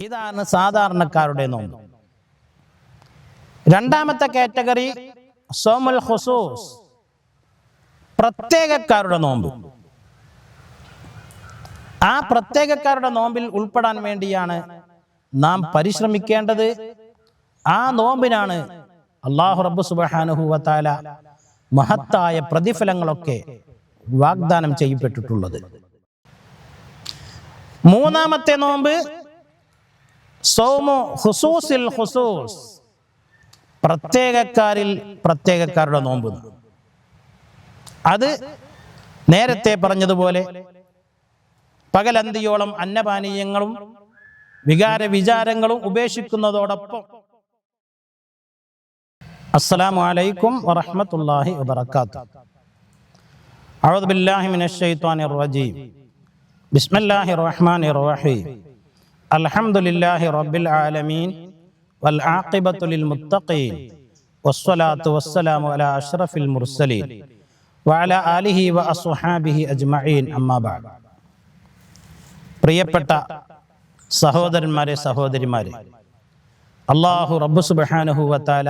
ഇതാണ് സാധാരണക്കാരുടെ നോമ്പ്. രണ്ടാമത്തെ കാറ്റഗറി സോമുൽ ഹുസൂസ് പ്രത്യേകക്കാരുടെ നോമ്പ്. ആ പ്രത്യേകക്കാരുടെ നോമ്പിൽ ഉൾപ്പെടാൻ വേണ്ടിയാണ് നാം പരിശ്രമിക്കേണ്ടത്. ആ നോമ്പിനാണ് അള്ളാഹു റബ്ബു സുബാനുഹുവത്താല മഹത്തായ പ്രതിഫലങ്ങളൊക്കെ വാഗ്ദാനം ചെയ്യപ്പെട്ടിട്ടുള്ളത്. മൂന്നാമത്തെ നോമ്പ് സൗമു ഹുസൂസിൽ ഹുസൂസ് പ്രത്യേകക്കാരിൽ പ്രത്യേകക്കാരുടെ നോമ്പ്. അത് നേരത്തെ പറഞ്ഞതുപോലെ പകലന്തിയോളം അന്നപാനീയങ്ങളും വികാര വിചാരങ്ങളും ഉപേക്ഷിക്കുന്നതോടൊപ്പം. അസ്സലാമു അലൈക്കും വറഹമത്തല്ലാഹി വബറകാതുഹു അഊദു ബില്ലാഹി മിനശ് ശൈത്വാനിർ റജീം. ബിസ്മില്ലാഹിർ റഹ്മാനിർ റഹീം. അൽഹംദുലില്ലാഹി റബ്ബിൽ ആലമീൻ. വൽ ആഖിബത്തു ലിൽ മുത്തഖീൻ. വസ്സലാത്തു വസ്സലാമു അലാ المرسلين വഅലാ ആലിഹി വഅസ്ഹാബിഹി അജ്മഈൻ. അമ്മാ ബഅദ്. പ്രിയപ്പെട്ട സഹോദരന്മാരെ സഹോദരിമാരെ അള്ളാഹു റബ്ബു സുബ്ഹാനഹു വതആല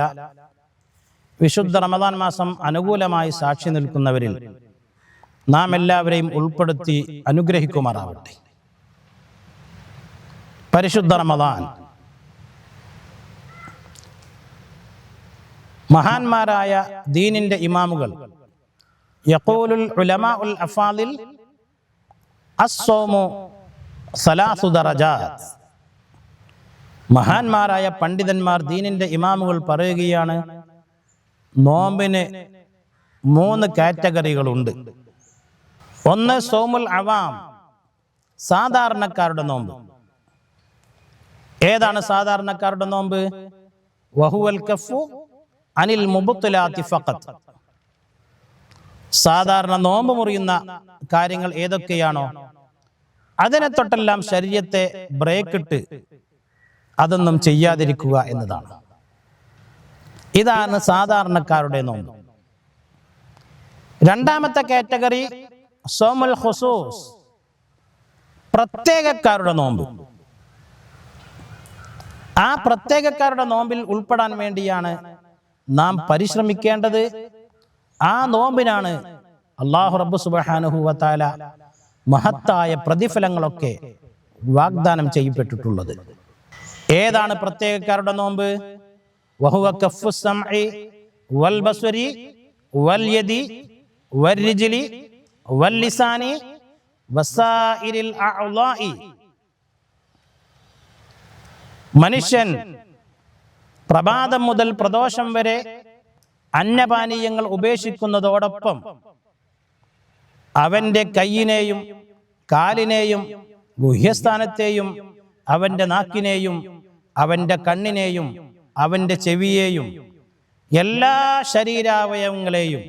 വിശുദ്ധ റമദാൻ മാസം അനുകൂലമായി സാക്ഷി നിൽക്കുന്നവരിൽ നാം എല്ലാവരെയും ഉൾപ്പെടുത്തി അനുഗ്രഹിക്കുമാറാവട്ടെ. പരിശുദ്ധ റമദാൻ. മഹാന്മാരായ ദീനിന്റെ ഇമാമുകൾ. യഖൂലുൽ ഉലമാ ഉൽ അഫാദിൽ അസ്സോമു സലാസു ദറജാത്ത്. മഹാന്മാരായ പണ്ഡിതന്മാർ ദീനിന്റെ ഇമാമുകൾ പറയുകയാണ് നോമ്പിന് മൂന്ന് കാറ്റഗറികളുണ്ട്. ഒന്ന് സോമുൽ അവാം സാധാരണക്കാരുടെ നോമ്പ്. ഏതാണ് സാധാരണക്കാരുടെ നോമ്പ്? വഹുവൽ അനിൽ മുബത്തുലാത്തി സാധാരണ നോമ്പ് മുറിയുന്ന കാര്യങ്ങൾ ഏതൊക്കെയാണോ അതിനെ തൊട്ടെല്ലാം ശരീരത്തെ ബ്രേക്കിട്ട് അതൊന്നും ചെയ്യാതിരിക്കുക എന്നതാണ്. ഇതാണ് സാധാരണക്കാരുടെ നോമ്പ്. രണ്ടാമത്തെ കാറ്റഗറി സോമൽ ഹുസൂസ് പ്രത്യേകക്കാരുടെ നോമ്പ്. ആ പ്രത്യേകക്കാരുടെ നോമ്പിൽ ഉൾപ്പെടാൻ വേണ്ടിയാണ് നാം പരിശ്രമിക്കേണ്ടത്. ആ നോമ്പിനാണ് അള്ളാഹു റബ്ബു സുബാനുഹു വത്താല മഹത്തായ പ്രതിഫലങ്ങളൊക്കെ വാഗ്ദാനം ചെയ്യപ്പെട്ടിട്ടുള്ളത്. ഏതാണ് പ്രത്യേകക്കാരുടെ നോമ്പ്? വഹുവ വൽ വൽ യദി വൽ വൽ ലിസാനി മനുഷ്യൻ പ്രഭാതം മുതൽ പ്രദോഷം വരെ അന്നപാനീയങ്ങൾ ഉപേക്ഷിക്കുന്നതോടൊപ്പം അവന്റെ കൈയിനെയും കാലിനെയും ഗുഹ്യസ്ഥാനത്തെയും അവന്റെ നാക്കിനെയും അവന്റെ കണ്ണിനെയും അവന്റെ ചെവിയെയും എല്ലാ ശരീരാവയവങ്ങളെയും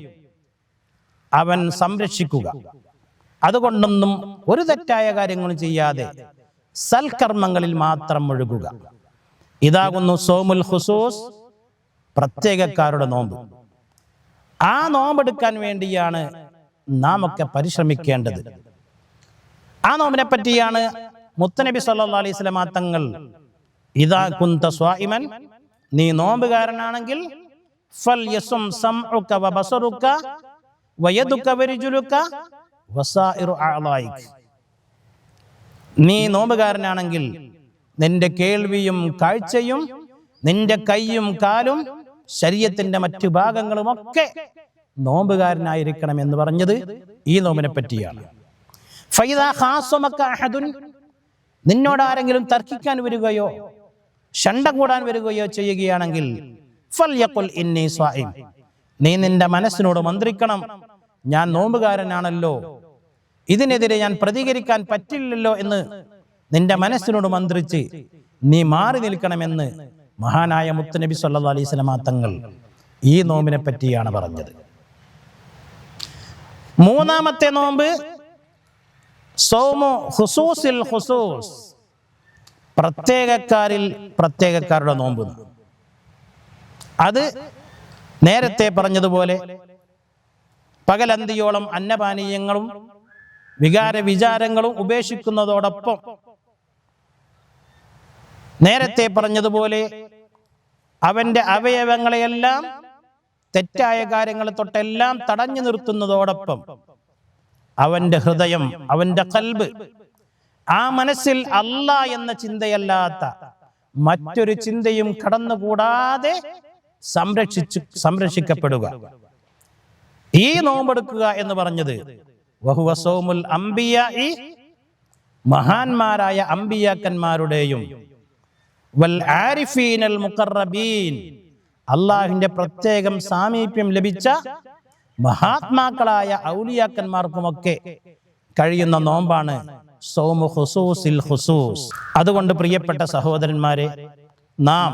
അവൻ സംരക്ഷിക്കുക. അതുകൊണ്ടൊന്നും ഒരു തെറ്റായ കാര്യങ്ങളും ചെയ്യാതെ സൽക്കർമ്മങ്ങളിൽ മാത്രം ഒഴുകുക ഇതാകുന്നു സോമുൽ ഹുസൂസ് പ്രത്യേകക്കാരുടെ നോമ്പ്. ആ നോമ്പെടുക്കാൻ വേണ്ടിയാണ് നാം ഒക്കെ പരിശ്രമിക്കേണ്ടത്. ആ നോമ്പിനെ പറ്റിയാണ് മുത്തനബി സല്ലാ അലൈഹി തങ്ങൾ ഇതാ കുന്ത സ്വാഹിമൻ നീ നോമ്പുകാരനാണെങ്കിൽ ഫൽ യസും വയദുക നീ നോമ്പുകാരനാണെങ്കിൽ നിന്റെ കേൾവിയും കാഴ്ചയും നിന്റെ കൈയും കാലും ശരീരത്തിന്റെ മറ്റു ഭാഗങ്ങളും ഒക്കെ നോമ്പുകാരനായിരിക്കണം എന്ന് പറഞ്ഞത് ഈ നോമ്പിനെ പറ്റിയാണ്. നിന്നോട് ആരെങ്കിലും തർക്കിക്കാൻ വരികയോ ഷണ്ട കൂടാൻ വരികയോ ചെയ്യുകയാണെങ്കിൽ നീ നിന്റെ മനസ്സിനോട് മന്ത്രിക്കണം ഞാൻ നോമ്പുകാരനാണല്ലോ ഇതിനെതിരെ ഞാൻ പ്രതികരിക്കാൻ പറ്റില്ലല്ലോ എന്ന് നിന്റെ മനസ്സിനോട് മന്ത്രിച്ച് നീ മാറി നിൽക്കണമെന്ന് മഹാനായ മുത്തുനബി സല്ലാ അലൈഹി സ്വലമാ തങ്ങൾ ഈ നോമ്പിനെ പറ്റിയാണ് പറഞ്ഞത്. മൂന്നാമത്തെ നോമ്പ് സോമോ ഹുസൂസിൽ ഹുസൂസ് പ്രത്യേകക്കാരിൽ പ്രത്യേകക്കാരുടെ നോമ്പ്. അത് നേരത്തെ പറഞ്ഞതുപോലെ പകലന്തിയോളം അന്നപാനീയങ്ങളും വികാര വിചാരങ്ങളും ഉപേക്ഷിക്കുന്നതോടൊപ്പം നേരത്തെ പറഞ്ഞതുപോലെ അവന്റെ അവയവങ്ങളെയെല്ലാം തെറ്റായ കാര്യങ്ങൾ തൊട്ടെല്ലാം തടഞ്ഞു നിർത്തുന്നതോടൊപ്പം അവന്റെ ഹൃദയം അവന്റെ കൽബ് ആ മനസ്സിൽ അല്ല എന്ന ചിന്തയല്ലാത്ത മറ്റൊരു ചിന്തയും കടന്നുകൂടാതെ സംരക്ഷിച്ചു സംരക്ഷിക്കപ്പെടുക. ഈ നോമ്പെടുക്കുക എന്ന് പറഞ്ഞത് വഹുവ സൗമുൽ അംബിയാഇ മഹാന്മാരായ അമ്പിയാക്കന്മാരുടെയും അള്ളാഹിന്റെ പ്രത്യേകം സാമീപ്യം ലഭിച്ച മഹാത്മാക്കളായ ഔലിയാക്കന്മാർക്കുമൊക്കെ കഴിയുന്ന നോമ്പാണ് സൗമു അതുകൊണ്ട് പ്രിയപ്പെട്ട സഹോദരന്മാരെ നാം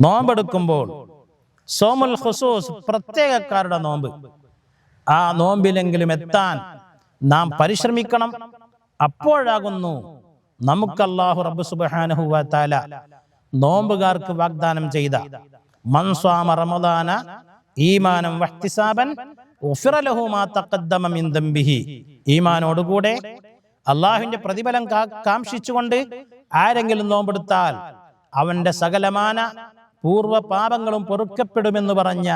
നോമ്പെടുക്കുമ്പോൾ സോമുൽ ഹുസൂസ് പ്രത്യേകക്കാരുടെ നോമ്പ്. ആ നോമ്പിലെങ്കിലും എത്താൻ നാം പരിശ്രമിക്കണം. അപ്പോഴാകുന്നു നമുക്ക് അള്ളാഹു റബ്ബ് സുബ്ഹാനഹു വ തആല നോമ്പുകാർക്ക് വാഗ്ദാനം ചെയ്ത മൻസ്വാമ റമദാന ഈമാനം വഹ്തിസാബൻ ഈമാനോടുകൂടെ അള്ളാഹുവിന്റെ പ്രതിഫലം കാക്ഷിച്ചുകൊണ്ട് ആരെങ്കിലും നോമ്പെടുത്താൽ അവന്റെ സകലമാന പൂർവ പാപങ്ങളും പൊറുക്കപ്പെടുമെന്ന് പറഞ്ഞ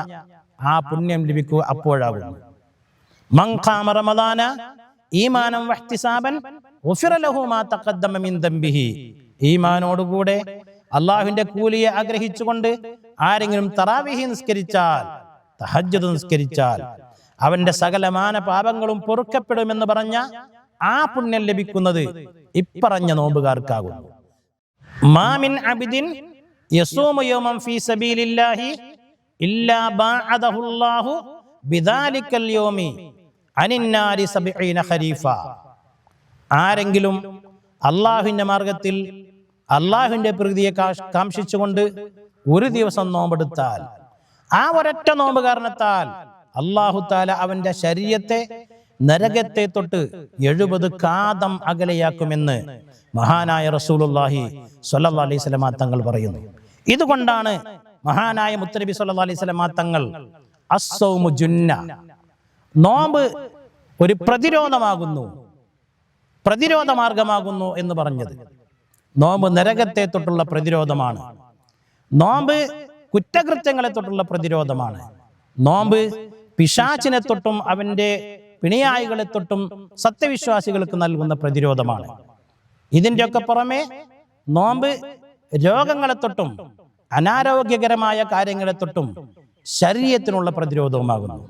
ആ പുണ്യം ലഭിക്കുക അപ്പോഴാകുന്നു. മങ്കാമ റമദാന ഈമാനം വഹ്തിസാബൻ ഈമാനോടുകൂടെ അള്ളാഹുവിന്റെ കൂലിയെ ആഗ്രഹിച്ചുകൊണ്ട് ആരെങ്കിലും തറാവിഹി നിസ്കരിച്ചാൽ തഹജ്ജുദ് നിസ്കരിച്ചാൽ അവന്റെ സകലമാന പാപങ്ങളും പൊറുക്കപ്പെടുമെന്ന് പറഞ്ഞ ആ പുണ്യം ലഭിക്കുന്നത് ഇപ്പറഞ്ഞ നോമ്പുകാർക്കാകുന്നു. മാമിൻ അബിദിൻ യസൂമ യൗമൻ ഫീ സബീലില്ലാഹി ഇല്ലാ ബാഅദഹുല്ലാഹു ബിദാലിക്കൽ യൗമി അനിന്നാരി സബീന ഖരീഫ. ആരെങ്കിലും അള്ളാഹുവിന്റെ മാർഗത്തിൽ അള്ളാഹുവിന്റെ പ്രകൃതിയെ കാക്ഷിച്ചുകൊണ്ട് ഒരു ദിവസം നോമ്പെടുത്താൽ ആ ഒരൊറ്റ നോമ്പ് കാരണത്താൽ അള്ളാഹു താല അവന്റെ ശരീരത്തെ നരകത്തെ തൊട്ട് എഴുപത് കാതം അകലെയാക്കുമെന്ന് മഹാനായ റസൂലുള്ളാഹി സ്വല്ലല്ലാഹി അലൈഹി സ്വലമാ തങ്ങൾ പറയുന്നു. ഇതുകൊണ്ടാണ് മഹാനായ മുത്തനബി സല്ലാ അലൈഹി സ്വലമാ തങ്ങൾ അസ്സൗമു ജുന്ന നോമ്പ് ഒരു പ്രതിരോധമാകുന്നു. പ്രതിരോധ മാർഗമാകുന്നു എന്ന് പറഞ്ഞത്. നോമ്പ് നരകത്തെ തൊട്ടുള്ള പ്രതിരോധമാണ്. നോമ്പ് കുറ്റകൃത്യങ്ങളെ തൊട്ടുള്ള പ്രതിരോധമാണ്. നോമ്പ് പിശാചിനെ തൊട്ടും അവന്റെ പിണിയായികളെ തൊട്ടും സത്യവിശ്വാസികൾക്ക് നൽകുന്ന പ്രതിരോധമാണ്. ഇതിന്റെയൊക്കെ പുറമെ നോമ്പ് രോഗങ്ങളെ തൊട്ടും അനാരോഗ്യകരമായ കാര്യങ്ങളെ തൊട്ടും ശരീരത്തിനുള്ള പ്രതിരോധവുമാകുന്നു.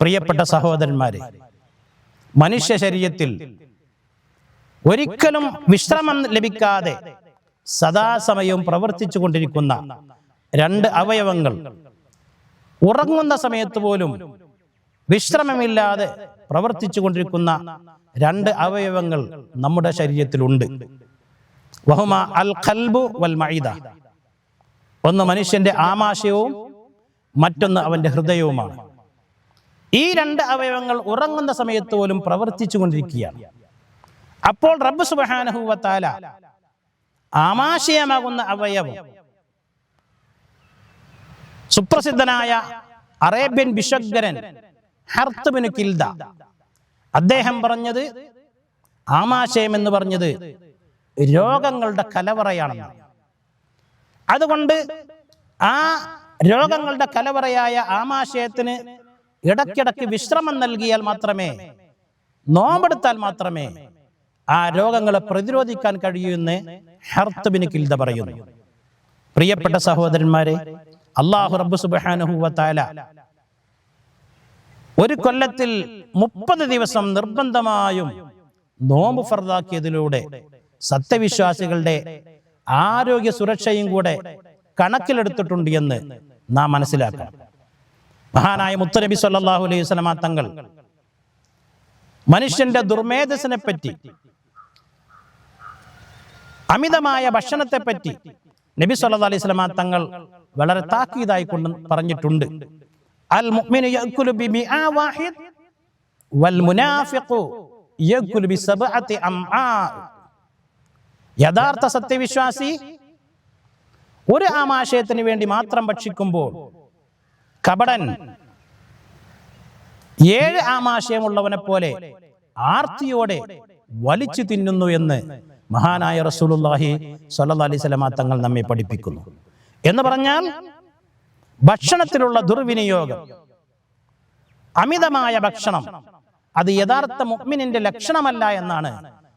പ്രിയപ്പെട്ട സഹോദരന്മാരെ മനുഷ്യ ശരീരത്തിൽ ഒരിക്കലും വിശ്രമം ലഭിക്കാതെ സദാസമയവും പ്രവർത്തിച്ചു കൊണ്ടിരിക്കുന്ന രണ്ട് അവയവങ്ങൾ. ഉറങ്ങുന്ന സമയത്ത് പോലും വിശ്രമമില്ലാതെ പ്രവർത്തിച്ചു കൊണ്ടിരിക്കുന്ന രണ്ട് അവയവങ്ങൾ നമ്മുടെ ശരീരത്തിലുണ്ട്. വഹുമ അൽ ഖൽബു വൽ മൈദ. ഒന്ന് മനുഷ്യന്റെ ആമാശയവും മറ്റൊന്ന് അവന്റെ ഹൃദയവുമാണ്. ഈ രണ്ട് അവയവങ്ങൾ ഉറങ്ങുന്ന സമയത്ത് പോലും പ്രവർത്തിച്ചു കൊണ്ടിരിക്കുകയാണ് അപ്പോൾ റബ്ബ് സുബ്ഹാനഹു വ തആല ആമാശയമാകുന്ന അവയവം. സുപ്രസിദ്ധനായ അറേബ്യൻ ബിശ്വഗ്രൻ ഹർത്തുബിന് കിൽദ. അദ്ദേഹം പറഞ്ഞത് ആമാശയം എന്ന് പറഞ്ഞത് രോഗങ്ങളുടെ കലവറയാണെന്ന്. അതുകൊണ്ട് ആ രോഗങ്ങളുടെ കലവറയായ ആമാശയത്തിന് ഇടയ്ക്കിടയ്ക്ക് വിശ്രമം നൽകിയാൽ മാത്രമേ നോമ്പെടുത്താൽ മാത്രമേ ആ രോഗങ്ങളെ പ്രതിരോധിക്കാൻ കഴിയുമെന്ന് ഹർത്തബിന് കിൽദ പറയുന്നു. പ്രിയപ്പെട്ട സഹോദരന്മാരെ അള്ളാഹു റബ്ബു തആല ഒരു കൊല്ലത്തിൽ മുപ്പത് ദിവസം നിർബന്ധമായും നോമ്പ് ഫർദാക്കിയതിലൂടെ സത്യവിശ്വാസികളുടെ ആരോഗ്യ സുരക്ഷയും കൂടെ കണക്കിലെടുത്തിട്ടുണ്ട് എന്ന് നാം മനസ്സിലാക്കണം. മഹാനായ മുത്തനബി സല്ലല്ലാഹു അലൈഹി വസല്ലമ തങ്ങൾ മനുഷ്യന്റെ ദുർമേധസിനെ പറ്റി അമിതമായ ഭക്ഷണത്തെ പറ്റി നബി സല്ലല്ലാഹു അലൈഹി വസല്ലമ തങ്ങൾ വളരെ താക്കീതായി കൊണ്ട് പറഞ്ഞിട്ടുണ്ട്. അൽ വാഹിദ് വൽ മുനാഫിഖു യഥാർത്ഥ സത്യവിശ്വാസി ഒരു ആമാശയത്തിന് വേണ്ടി മാത്രം ഭക്ഷിക്കുമ്പോൾ കപടൻ ഏഴ് ആമാശയമുള്ളവനെ പോലെ ആർത്തിയോടെ വലിച്ചു തിന്നുന്നു എന്ന് മഹാനായ റസൂലുള്ളാഹി സ്വല്ലല്ലാഹി അലൈഹി വസല്ലമ തങ്ങൾ നമ്മെ പഠിപ്പിക്കുന്നു. എന്ന് പറഞ്ഞാൽ ഭക്ഷണത്തിലുള്ള ദുർവിനിയോഗം അമിതമായ ഭക്ഷണം അത് യഥാർത്ഥ മുഅ്മിനിന്റെ ലക്ഷണമല്ല എന്നാണ്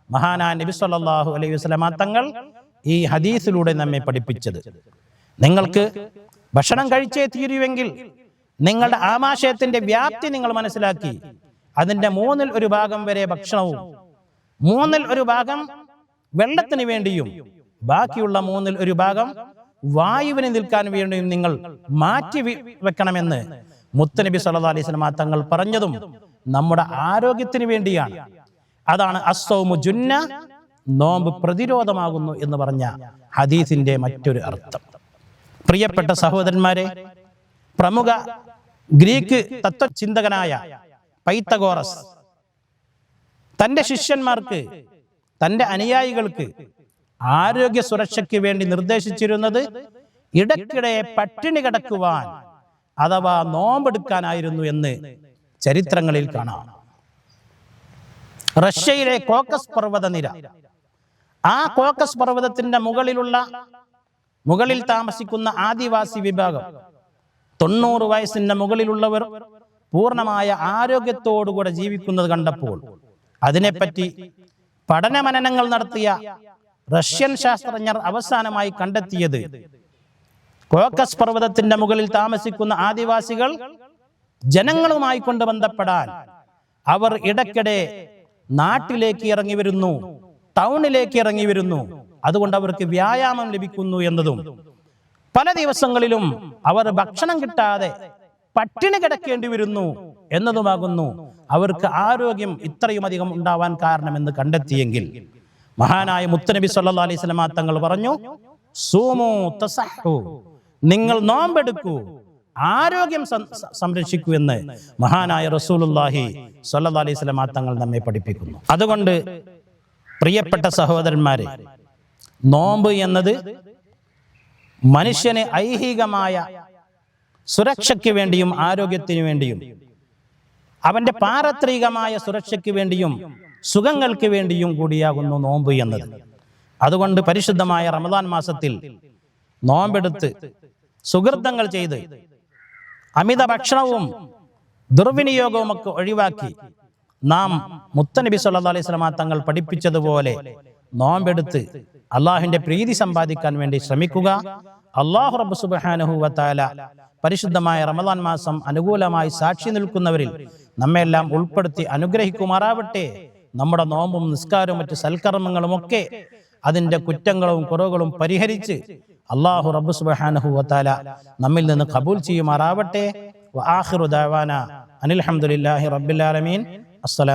മഹാനായ നബി സ്വല്ലല്ലാഹു അലൈഹി വസല്ലമ തങ്ങൾ ഈ ഹദീസിലൂടെ നമ്മെ പഠിപ്പിച്ചത്. നിങ്ങൾക്ക് ഭക്ഷണം കഴിച്ചേ തീരുവെങ്കിൽ നിങ്ങളുടെ ആമാശയത്തിന്റെ വ്യാപ്തി നിങ്ങൾ മനസ്സിലാക്കി അതിന്റെ മൂന്നിൽ ഒരു ഭാഗം വരെ ഭക്ഷണവും മൂന്നിൽ ഒരു ഭാഗം വെള്ളത്തിന് വേണ്ടിയും ബാക്കിയുള്ള മൂന്നിൽ ഒരു ഭാഗം വായുവിന് നിൽക്കാൻ വേണ്ടിയും നിങ്ങൾ മാറ്റി വെക്കണമെന്ന് മുത്തനബി സല്ലാ അലൈഹി വസല്ലമ തങ്ങൾ പറഞ്ഞതും നമ്മുടെ ആരോഗ്യത്തിന് വേണ്ടിയാണ്. അതാണ് അസ്സൗമു ജുന്ന നോമ്പ് പ്രതിരോധമാകുന്നു എന്ന് പറഞ്ഞ ഹദീസിന്റെ മറ്റൊരു അർത്ഥം. പ്രിയപ്പെട്ട സഹോദരന്മാരെ പ്രമുഖ ഗ്രീക്ക് തത്വചിന്തകനായ പൈത്തഗോറസ് തന്റെ ശിഷ്യന്മാർക്ക് തന്റെ അനുയായികൾക്ക് ആരോഗ്യ സുരക്ഷയ്ക്ക് വേണ്ടി നിർദ്ദേശിച്ചിരുന്നത് ഇടയ്ക്കിടെ പട്ടിണി കിടക്കുവാൻ അഥവാ നോമ്പെടുക്കാനായിരുന്നു എന്ന് ചരിത്രങ്ങളിൽ കാണാം. റഷ്യയിലെ കോക്കസ് പർവത നിര. ആ കോക്കസ് പർവതത്തിന്റെ മുകളിലുള്ള മുകളിൽ താമസിക്കുന്ന ആദിവാസി വിഭാഗം തൊണ്ണൂറ് വയസ്സിന്റെ മുകളിലുള്ളവർ പൂർണമായ ആരോഗ്യത്തോടുകൂടെ ജീവിക്കുന്നത് കണ്ടപ്പോൾ അതിനെപ്പറ്റി പഠനമനനങ്ങൾ നടത്തിയ റഷ്യൻ ശാസ്ത്രജ്ഞർ അവസാനമായി കണ്ടെത്തിയത്. കോക്കസ് പർവതത്തിന്റെ മുകളിൽ താമസിക്കുന്ന ആദിവാസികൾ ജനങ്ങളുമായി കൊണ്ട് ബന്ധപ്പെടാൻ അവർ ഇടയ്ക്കിടെ നാട്ടിലേക്ക് ഇറങ്ങി വരുന്നു ടൗണിലേക്ക് ഇറങ്ങി വരുന്നു. അതുകൊണ്ട് അവർക്ക് വ്യായാമം ലഭിക്കുന്നു എന്നതും പല ദിവസങ്ങളിലും അവർ ഭക്ഷണം കിട്ടാതെ പട്ടിണി കിടക്കേണ്ടി വരുന്നു. എന്നതുമാകുന്നു. അവർക്ക് ആരോഗ്യം ഇത്രയും അധികം ഉണ്ടാവാൻ കാരണമെന്ന് കണ്ടെത്തിയെങ്കിൽ മഹാനായ മുത്തനബി സല്ലല്ലാഹു അലൈഹി സ്വലമാ തങ്ങൾ പറഞ്ഞു സൂമോ തസഹു നിങ്ങൾ നോമ്പെടുക്കൂ ആരോഗ്യം സംരക്ഷിക്കൂ എന്ന് മഹാനായ റസൂലുള്ളാഹി സല്ലാ അലൈഹി സ്വലമാ തങ്ങൾ നമ്മെ പഠിപ്പിക്കുന്നു. അതുകൊണ്ട് പ്രിയപ്പെട്ട സഹോദരന്മാരെ നോമ്പ് എന്നത് മനുഷ്യന് ഐഹികമായ സുരക്ഷയ്ക്ക് വേണ്ടിയും ആരോഗ്യത്തിന് വേണ്ടിയും അവന്റെ പാരത്രികമായ സുരക്ഷയ്ക്ക് വേണ്ടിയും സുഖങ്ങൾക്ക് വേണ്ടിയും കൂടിയാകുന്നു നോമ്പ് എന്നത്. അതുകൊണ്ട് പരിശുദ്ധമായ റമദാൻ മാസത്തിൽ നോമ്പെടുത്ത് സുഹൃത്തങ്ങൾ ചെയ്ത് അമിത ഭക്ഷണവും ദുർവിനിയോഗവും ഒക്കെ ഒഴിവാക്കി നാം മുത്തനബി സല്ലാ അലൈഹി വസല്ലമ തങ്ങൾ പഠിപ്പിച്ചതുപോലെ നോമ്പെടുത്ത് അള്ളാഹുവിന്റെ പ്രീതി സമ്പാദിക്കാൻ വേണ്ടി ശ്രമിക്കുക. അള്ളാഹു റബ്ബ് സുബ്ഹാനഹു വതആല പരിശുദ്ധമായ റമദാൻ മാസം അനുകൂലമായി സാക്ഷി നിൽക്കുന്നവരിൽ നമ്മെല്ലാം ഉൾപ്പെടുത്തി അനുഗ്രഹിക്കുമാറാവട്ടെ. നമ്മുടെ നോമ്പും നിസ്കാരവും മറ്റ് സൽക്കർമ്മങ്ങളും ഒക്കെ അതിന്റെ കുറ്റങ്ങളും കുറവുകളും പരിഹരിച്ച് അള്ളാഹു റബ്ബ് സുബ്ഹാനഹു വതആല നമ്മിൽ നിന്ന് കബൂൽ ചെയ്യുമാറാവട്ടെ. വആഖിറു ദഅവാന അനിൽ ഹംദുലില്ലാഹി റബ്ബിൽ ആലമീൻ. അസ്സലാം